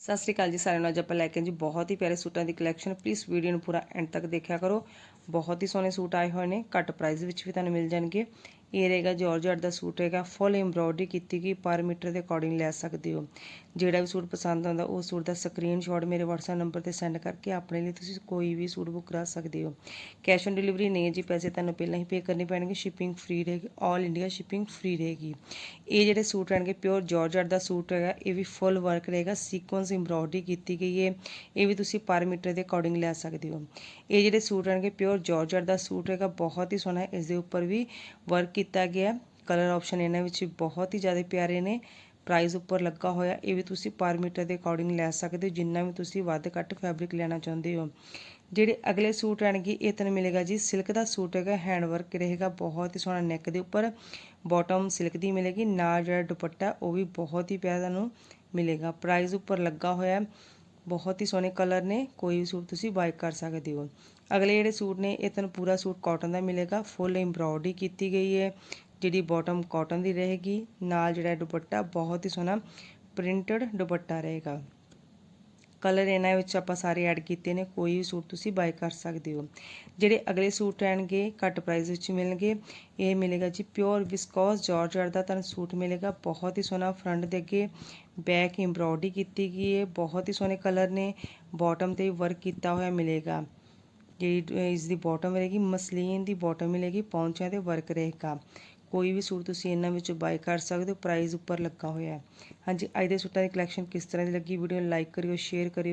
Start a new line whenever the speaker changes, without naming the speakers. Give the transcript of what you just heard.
ਸਤਿ ਸ਼੍ਰੀ ਅਕਾਲ ਜੀ ਸਾਰਿਆਂ ਨੂੰ। ਅੱਜ ਆਪਾਂ ਲੈ ਕੇ ਆਏ ਜੀ ਬਹੁਤ ਹੀ ਪਿਆਰੇ ਸੂਟਾਂ ਦੀ ਕਲੈਕਸ਼ਨ ਪਲੀਜ਼ ਵੀਡੀਓ ਨੂੰ ਪੂਰਾ ਐਂਡ ਤੱਕ ਦੇਖਿਆ ਕਰੋ। ਬਹੁਤ ਹੀ ਸੋਹਣੇ ਸੂਟ ਆਏ ਹੋਏ ਨੇ। ਘੱਟ ਪ੍ਰਾਈਸ ਵਿੱਚ ਵੀ ਤੁਹਾਨੂੰ ਮਿਲ ਜਾਣਗੇ। ਇਹ ਰਹੇਗਾ ਜਾਰਜਟ ਦਾ ਸੂਟ ਹੈਗਾ ਫੁੱਲ ਐਮਬ੍ਰੋਇਡਰੀ ਕੀਤੀ ਗਈ, ਪਰ ਮੀਟਰ ਦੇ ਅਕੋਰਡਿੰਗ ਲੈ ਸਕਦੇ ਹੋ। ਜਿਹੜਾ ਵੀ ਸੂਟ ਪਸੰਦ ਆਉਂਦਾ, ਉਹ ਸੂਟ ਦਾ ਸਕਰੀਨਸ਼ਾਟ ਮੇਰੇ WhatsApp ਨੰਬਰ ਤੇ ਸੈਂਡ ਕਰਕੇ ਆਪਣੇ ਲਈ ਤੁਸੀਂ ਕੋਈ ਵੀ ਸੂਟ ਬੁੱਕ ਕਰਾ ਸਕਦੇ ਹੋ। ਕੈਸ਼ ਔਨ ਡਿਲੀਵਰੀ ਨਹੀਂ ਹੈ ਜੀ, ਪੈਸੇ ਤੁਹਾਨੂੰ ਪਹਿਲਾਂ ਹੀ ਪੇ ਕਰਨੇ ਪੈਣਗੇ ਸ਼ਿਪਿੰਗ ਫ੍ਰੀ ਰਹੇਗੀ 올 ਇੰਡੀਆ ਸ਼ਿਪਿੰਗ ਫ੍ਰੀ ਰਹੇਗੀ। ਇਹ ਜਿਹੜੇ ਸੂਟ ਰਹਿਣਗੇ ਪਿਓਰ ਜਾਰਜਟ ਦਾ ਸੂਟ ਹੈਗਾ, ਇਹ ਵੀ ਫੁੱਲ ਵਰਕ ਰਹੇਗਾ ਸੀਕੁਐਂਸ ਐਮਬ੍ਰੋਇਡਰੀ ਕੀਤੀ ਗਈ ਹੈ, ਇਹ ਵੀ ਤੁਸੀਂ ਪਰ ਮੀਟਰ ਦੇ ਅਕੋਰਡਿੰਗ ਲੈ ਸਕਦੇ ਹੋ। ਇਹ ਜਿਹੜੇ ਸੂਟ ਰਹਿਣਗੇ ਪਿਓਰ ਜਾਰਜਟ ਦਾ ਸੂਟ ਹੈਗਾ ਬਹੁਤ ਹੀ ਸੋਹਣਾ ਇਸ ਦੇ ਉੱਪਰ ਵੀ ਵਰਕ ਕੀਤਾ ਗਿਆ ਕਲਰ ਆਪਸ਼ਨ ਇਹਨਾਂ ਵਿੱਚ ਬਹੁਤ ਹੀ ਜ਼ਿਆਦਾ ਪਿਆਰੇ ਨੇ। ਪ੍ਰਾਈਸ ਉੱਪਰ ਲੱਗਾ ਹੋਇਆ। ਇਹ ਵੀ ਤੁਸੀਂ ਪਰ ਮੀਟਰ ਦੇ ਅਕੋਰਡਿੰਗ ਲੈ ਸਕਦੇ ਹੋ, ਜਿੰਨਾ ਵੀ ਤੁਸੀਂ ਵੱਧ ਘੱਟ ਫੈਬਰਿਕ ਲੈਣਾ ਚਾਹੁੰਦੇ ਹੋ। ਜਿਹੜੇ ਅਗਲੇ ਸੂਟ ਰਹਿਣਗੇ ਇਹ ਤੁਹਾਨੂੰ ਮਿਲੇਗਾ ਜੀ। ਸਿਲਕ ਦਾ ਸੂਟ ਹੈਗਾ ਹੈਂਡ ਵਰਕ ਰਹੇਗਾ। ਬਹੁਤ ਹੀ ਸੋਹਣਾ ਨੈਕ ਦੇ ਉੱਪਰ ਬਾਟਮ ਸਿਲਕ ਦੀ ਮਿਲੇਗੀ। ਨਾਲ ਜਿਹੜਾ ਦੁਪੱਟਾ, ਉਹ ਵੀ ਬਹੁਤ ਹੀ ਪਿਆਰਾ ਤੁਹਾਨੂੰ ਮਿਲੇਗਾ। ਪ੍ਰਾਈਸ ਉੱਪਰ ਲੱਗਾ ਹੋਇਆ ਬਹੁਤ ਹੀ ਸੋਹਣੇ ਕਲਰ ਨੇ, ਕੋਈ ਵੀ ਸੂਟ ਤੁਸੀਂ ਬਾਈ ਕਰ ਸਕਦੇ ਹੋ। ਅਗਲੇ ਜਿਹੜੇ ਸੂਟ ਨੇ, ਇਹ ਤੁਹਾਨੂੰ ਪੂਰਾ ਸੂਟ ਕਾਟਨ ਦਾ ਮਿਲੇਗਾ ਫੁੱਲ ਐਮਬ੍ਰੋਇਡਰੀ ਕੀਤੀ ਗਈ ਹੈ, ਜਿਹੜੀ ਬਾਟਮ ਕਾਟਨ ਦੀ ਰਹੇਗੀ। ਨਾਲ ਜਿਹੜਾ ਦੁਪੱਟਾ, ਬਹੁਤ ਹੀ ਸੋਹਣਾ ਪ੍ਰਿੰਟਡ ਦੁਪੱਟਾ ਰਹੇਗਾ। ਕਲਰ ਇਹਨਾਂ ਵਿੱਚ ਆਪਾਂ ਸਾਰੇ ਐਡ ਕੀਤੇ ਨੇ, ਕੋਈ ਵੀ ਸੂਟ ਤੁਸੀਂ ਬਾਈ ਕਰ ਸਕਦੇ ਹੋ। ਜਿਹੜੇ ਅਗਲੇ ਸੂਟ ਰਹਿਣਗੇ, ਘੱਟ ਪ੍ਰਾਈਸ ਵਿੱਚ ਮਿਲਣਗੇ। ਇਹ ਮਿਲੇਗਾ ਜੀ ਪਿਓਰ ਵਿਸਕੋਸ ਜਾਰਜਟ ਦਾ ਤੁਹਾਨੂੰ ਸੂਟ ਮਿਲੇਗਾ। ਬਹੁਤ ਹੀ ਸੋਹਣਾ ਫਰੰਟ ਦੇ ਅੱਗੇ ਬੈਕ ਐਮਬ੍ਰੋਇਡਰੀ ਕੀਤੀ ਗਈ ਹੈ। ਬਹੁਤ ਹੀ ਸੋਹਣੇ ਕਲਰ ਨੇ। ਬਾਟਮ ਤੇ ਵਰਕ ਕੀਤਾ ਹੋਇਆ ਮਿਲੇਗਾ। ਜਿਹੜੀ ਇਸ ਦੀ ਬਾਟਮ ਰਹੇਗੀ, ਮਸਲੀਨ ਦੀ ਬਾਟਮ ਮਿਲੇਗੀ, ਪੌਂਚਿਆਂ ਤੇ ਵਰਕ ਰਹੇਗਾ। ਕੋਈ ਵੀ ਸੂਟ ਤੁਸੀਂ ਇਹਨਾਂ ਵਿੱਚੋਂ ਬਾਈ ਕਰ ਸਕਦੇ ਹੋ ਪ੍ਰਾਈਸ ਉੱਪਰ ਲੱਗਾ ਹੋਇਆ ਹੈ। ਹਾਂਜੀ, ਅੱਜ ਦੇ ਸੂਟਾਂ ਦੀ ਕਲੈਕਸ਼ਨ ਕਿਸ ਤਰ੍ਹਾਂ ਦੀ ਲੱਗੀ? ਵੀਡੀਓ ਨੂੰ ਲਾਈਕ ਕਰਿਓ ਸ਼ੇਅਰ ਕਰਿਓ।